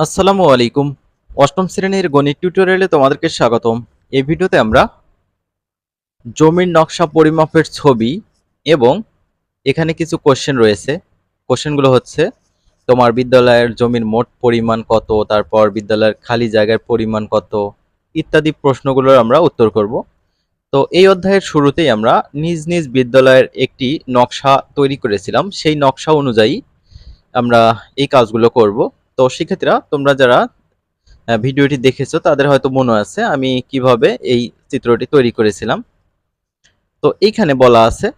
আসসালামু আলাইকুম। অষ্টম শ্রেণির গণিত টিউটোরিয়ালে তোমাদেরকে স্বাগতম। এই ভিডিওতে আমরা জমির নকশা পরিমাপের ছবি এবং এখানে কিছু কোশ্চেন রয়েছে। কোশ্চেনগুলো হচ্ছে, তোমার বিদ্যালয়ের জমির মোট পরিমাণ কত, তারপর বিদ্যালয়ের খালি জায়গার পরিমাণ কত, ইত্যাদি প্রশ্নগুলোর আমরা উত্তর করব। তো এই অধ্যায়ের শুরুতেই আমরা নিজ নিজ বিদ্যালয়ের একটি নকশা তৈরি করেছিলাম। সেই নকশা অনুযায়ী আমরা এই কাজগুলো করব। তো শিক্ষার্থীরা তোমরা যারা ভিডিওটি দেখেছ, তাদের হয়তো মনে আছে আমি কীভাবে এই চিত্রটি তৈরি করেছিলাম। তো এইখানে বলা আছে,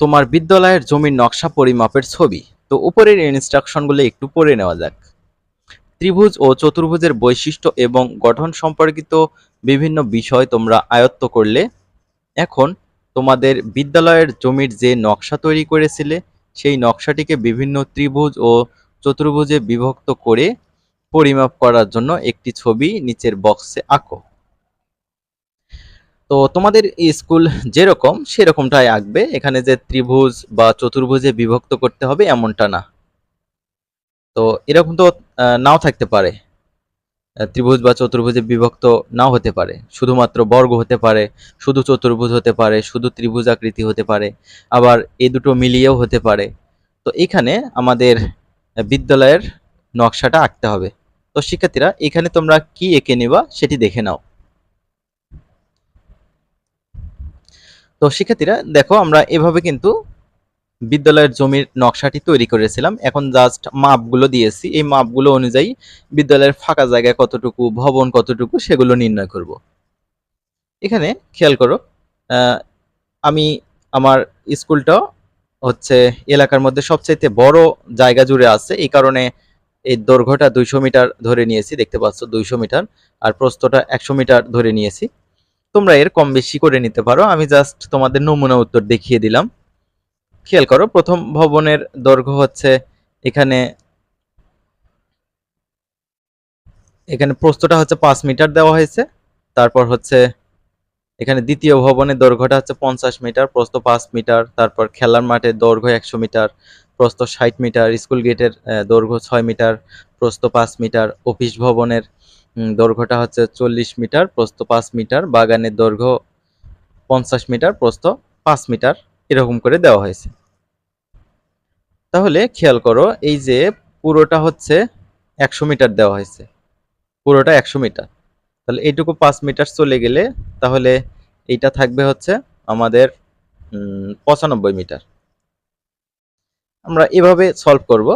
তোমার বিদ্যালয়ের জমির নকশা পরিমাপের ছবি। তো উপরের ইনস্ট্রাকশনগুলো একটু পড়ে নেওয়া যাক। ত্রিভুজ ও চতুর্ভুজের বৈশিষ্ট্য এবং গঠন সম্পর্কিত বিভিন্ন বিষয় তোমরা আয়ত্ত করলে, এখন তোমাদের বিদ্যালয়ের জমির যে নকশা তৈরি করেছিলে, সেই নকশাটিকে বিভিন্ন ত্রিভুজ ও চতুর্ভুজে বিভক্ত করে পরিমাপ করার জন্য একটি ছবি নিচের বক্সে আঁকো। তো তোমাদের স্কুল যেরকম, সেরকমটাই আঁকবে। এখানে যে ত্রিভুজ বা চতুর্ভুজে বিভক্ত করতে হবে এমনটা না। তো এরকম তো নাও থাকতে পারে। ত্রিভুজ বা চতুর্ভুজে বিভক্ত নাও হতে পারে। শুধুমাত্র বর্গ হতে পারে, শুধু চতুর্ভুজ হতে পারে, শুধু ত্রিভুজ আকৃতি হতে পারে, আবার এই দুটো মিলিয়েও হতে পারে। তো এখানে আমাদের বিদ্যালয়ের নকশাটা আঁকতে হবে। তো শিক্ষার্থীরা, এখানে তোমরা কি এঁকে নিবা সেটি দেখে নাও। তো শিক্ষার্থীরা, দেখো আমরা এভাবে কিন্তু বিদ্যালয়ের জমির নকশাটি তৈরি করেছিলাম। এখন জাস্ট মাপগুলো দিয়েছি। এই মাপগুলো অনুযায়ী বিদ্যালয়ের ফাঁকা জায়গা কতটুকু, ভবন কতটুকু সেগুলো নির্ণয় করব। এখানে খেয়াল করো আমি আমার স্কুলটা হচ্ছে এলাকার মধ্যে সবচাইতে বড় জায়গা জুড়ে আছে। এই কারণে এই দৈর্ঘ্যটা দুইশো মিটার ধরে নিয়েছি, দেখতে পাচ্ছ দুইশো মিটার, আর প্রস্তটা একশো মিটার ধরে নিয়েছি। তোমরা এর কম বেশি করে নিতে পারো। আমি জাস্ট তোমাদের নমুনা উত্তর দেখিয়ে দিলাম। খেয়াল করো, প্রথম ভবনের দৈর্ঘ্য হচ্ছে এখানে এখানে প্রস্তটা হচ্ছে পাঁচ মিটার দেওয়া হয়েছে। তারপর হচ্ছে এখানে দ্বিতীয় ভবনের দৈর্ঘ্যটা হচ্ছে পঞ্চাশ মিটার, প্রস্থ পাঁচ মিটার, তারপর খেলার মাঠের দৈর্ঘ্য একশো মিটার, প্রস্থ ষাট মিটার, স্কুল গেটের দৈর্ঘ্য ছয় মিটার, প্রস্থ পাঁচ মিটার, অফিস ভবনের দৈর্ঘ্যটা হচ্ছে চল্লিশ মিটার, প্রস্থ পাঁচ মিটার, বাগানের দৈর্ঘ্য পঞ্চাশ মিটার, প্রস্থ পাঁচ মিটার, এরকম করে দেওয়া হয়েছে। তাহলে খেয়াল করো, এই যে পুরোটা হচ্ছে একশো মিটার দেওয়া হয়েছে। পুরোটা একশো মিটার। তাহলে এইটুকু পাঁচ মিটার চলে গেলে তাহলে এইটা থাকবে হচ্ছে আমাদের পঁচানব্বই মিটার। আমরা এভাবে সলভ করব।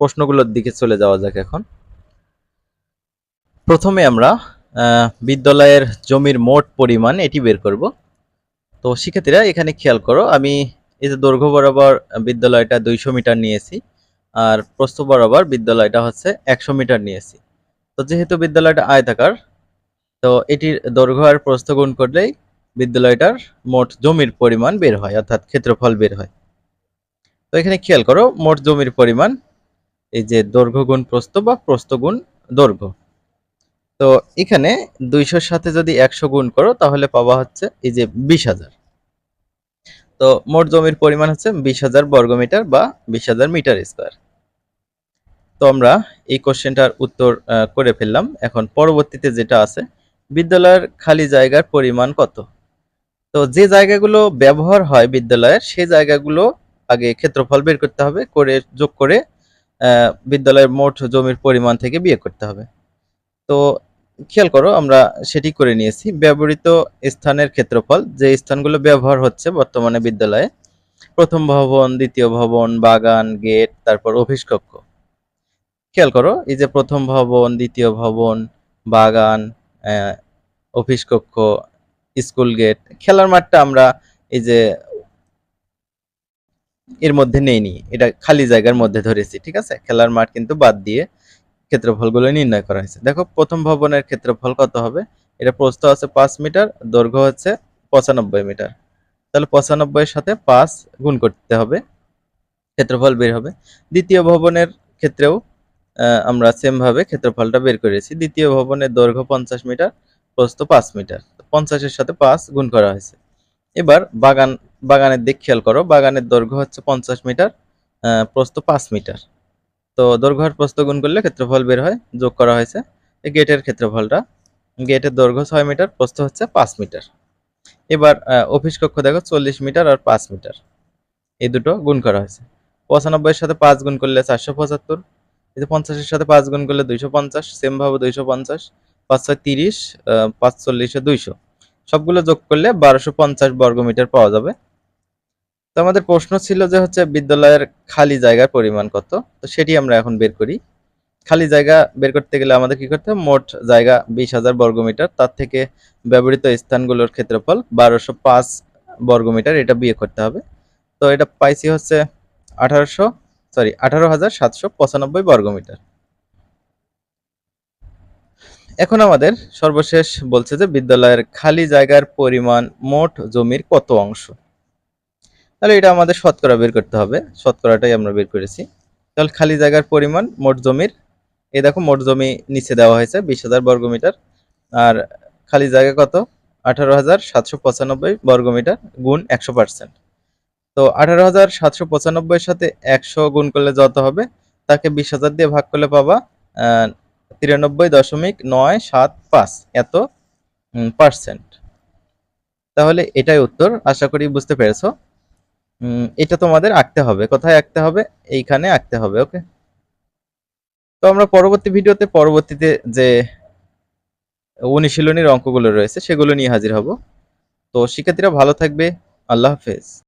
প্রশ্নগুলোর দিকে চলে যাওয়া যাক এখন। প্রথমে আমরা বিদ্যালয়ের জমির মোট পরিমাণ এটি বের করব। তো শিক্ষার্থীরা, এখানে খেয়াল করো, আমি এই যে দৈর্ঘ্য বরাবর বিদ্যালয়টা দুইশো মিটার নিয়েছি, আর প্রস্থ বরাবর বিদ্যালয়টা হচ্ছে একশো মিটার নিয়েছি। তো যেহেতু বিদ্যালয়টা আয়তাকার তো এটির দৈর্ঘ্য আর প্রস্থ গুণ করলেই বিদ্যালয়টার মোট জমির পরিমাণ বের হয়, অর্থাৎ ক্ষেত্রফল বের হয়। তো এখানে খেয়াল করো, মোট জমির পরিমাণ, এই যে দৈর্ঘ্য গুণ প্রস্থ বা প্রস্থ গুণ দৈর্ঘ্য। তো এখানে দুইশোর সাথে যদি একশো গুণ করো, তাহলে পাওয়া হচ্ছে এই যে বিশ হাজার। তো মোট জমির পরিমাণ হচ্ছে বিশ হাজার বর্গমিটার বা বিশ হাজার মিটার স্কোয়ার। তো আমরা এই কোশ্চেনটার উত্তর করে ফেললাম। এখন পরবর্তীতে যেটা আছে বিদ্যালয়ের খালি জায়গার পরিমাণ কত? তো যে জায়গাগুলো ব্যবহার হয় বিদ্যালয়ের, সেই জায়গাগুলো আগে ক্ষেত্রফল বের করতে হবে, করে যোগ করে বিদ্যালয়ের মোট জমির পরিমাণ থেকে বিয়োগ করতে হবে। তো খেয়াল করো, আমরা সেটি করে নিয়েছি। ব্যবহৃত স্থানের ক্ষেত্রফল, যে স্থানগুলো ব্যবহার হচ্ছে বর্তমানে বিদ্যালয়ে, প্রথম ভবন, দ্বিতীয় ভবন, বাগান, গেট, তারপর অফিস কক্ষ। খেয়াল করো, এই যে প্রথম ভবন, দ্বিতীয় ভবন, বাগান অফিস কক্ষ, স্কুল গেট, খেলার মাঠটা আমরা এই যে এর মধ্যে নেইনি। এটা খালি জায়গার মধ্যে ধরেছি, ঠিক আছে? খেলার মাঠ কিন্তু বাদ দিয়ে ক্ষেত্রফলগুলো নির্ণয় করা হয়েছে। দেখো, প্রথম ভবনের ক্ষেত্রফল কত হবে? এটা প্রস্থ আছে পাঁচ মিটার, দৈর্ঘ্য হচ্ছে পঁচানব্বই মিটার। তাহলে পঁচানব্বই সাথে পাঁচ গুণ করতে হবে, ক্ষেত্রফল বের হবে। দ্বিতীয় ভবনের ক্ষেত্রেও আমরা সেম ভাবে ক্ষেত্রফলটা বের করেছি। দ্বিতীয় ভবনের দৈর্ঘ্য পঞ্চাশ মিটার প্রস্থ পাঁচ মিটার। পঞ্চাশের সাথে পাঁচ গুণ করা হয়েছে। এবার বাগান বাগানের দিক খেয়াল করো বাগানের দৈর্ঘ্য হচ্ছে পঞ্চাশ মিটার আহ, প্রস্থ পাঁচ মিটার। তো দৈর্ঘ্য আর প্রস্থ গুণ করলে ক্ষেত্রফল বের হয় যোগ করা হয়েছে। এই গেটের ক্ষেত্রফলটা গেটের দৈর্ঘ্য ছয় মিটার প্রস্থ হচ্ছে পাঁচ মিটার। এবার অফিস কক্ষ দেখো চল্লিশ মিটার আর পাঁচ মিটার। এই দুটো গুণ করা হয়েছে। পঁচানব্বইয়ের সাথে পাঁচ গুণ করলে চারশো পঁচাত্তর। এই যে পঞ্চাশের সাথে পাঁচ গুণ করলে দুইশো পঞ্চাশ সেম ভাবে দুইশো পঞ্চাশ। পাঁচ ছয় তিরিশ আহ, পাঁচ চল্লিশে দুইশো। সবগুলো যোগ করলে বারোশো পঞ্চাশ বর্গমিটার পাওয়া যাবে। তো আমাদের প্রশ্ন ছিল যে হচ্ছে বিদ্যালয়ের খালি জায়গার পরিমাণ কত? তো সেটি আমরা এখন বের করি। খালি জায়গা বের করতে গেলে আমাদের কি করতে হবে? মোট জায়গা বিশ হাজার বর্গমিটার তার থেকে ব্যবহৃত স্থানগুলোর ক্ষেত্রফল বারোশো পাঁচ বর্গমিটার এটা বিয়ে করতে হবে। তো এটা পাইছি হচ্ছে আঠারোশো সরি আঠারো হাজার সাতশো পঁচানব্বই বর্গমিটার এখন আমাদের সর্বশেষ বলছে যে বিদ্যালয়ের খালি জায়গার পরিমাণ মোট জমির কত অংশ? তাহলে এটা আমাদের শতকরা বের করতে হবে। শতকরাটাই আমরা বের করেছি। তাহলে খালি জায়গার পরিমাণ মোট জমির, এই দেখো মোট জমি নিচে দেওয়া হয়েছে বিশ হাজার বর্গমিটার। আর খালি জায়গা কত? আঠারো হাজার সাতশো পঁচানব্বই বর্গমিটার গুণ একশো পার্সেন্ট। তো আঠারো হাজার সাতশো পঁচানব্বইয়ের সাথে একশো গুণ করলে যত হবে, তাকে বিশ হাজার দিয়ে ভাগ করলে পাবা তিরানব্বই দশমিক নয় সাত পাঁচ এত পার্সেন্ট তাহলে এটাই উত্তর, আশা করি বুঝতে পেরেছ। এটা তোমাদের আঁকতে হবে। কোথায় আঁকতে হবে? এইখানে আঁকতে হবে, ওকে? তো আমরা পরবর্তী ভিডিওতে পরবর্তীতে যে অনুশীলনীর অঙ্কগুলো রয়েছে, সেগুলো নিয়ে হাজির হব। তো শিক্ষার্থীরা ভালো থাকবে। আল্লাহ হাফেজ।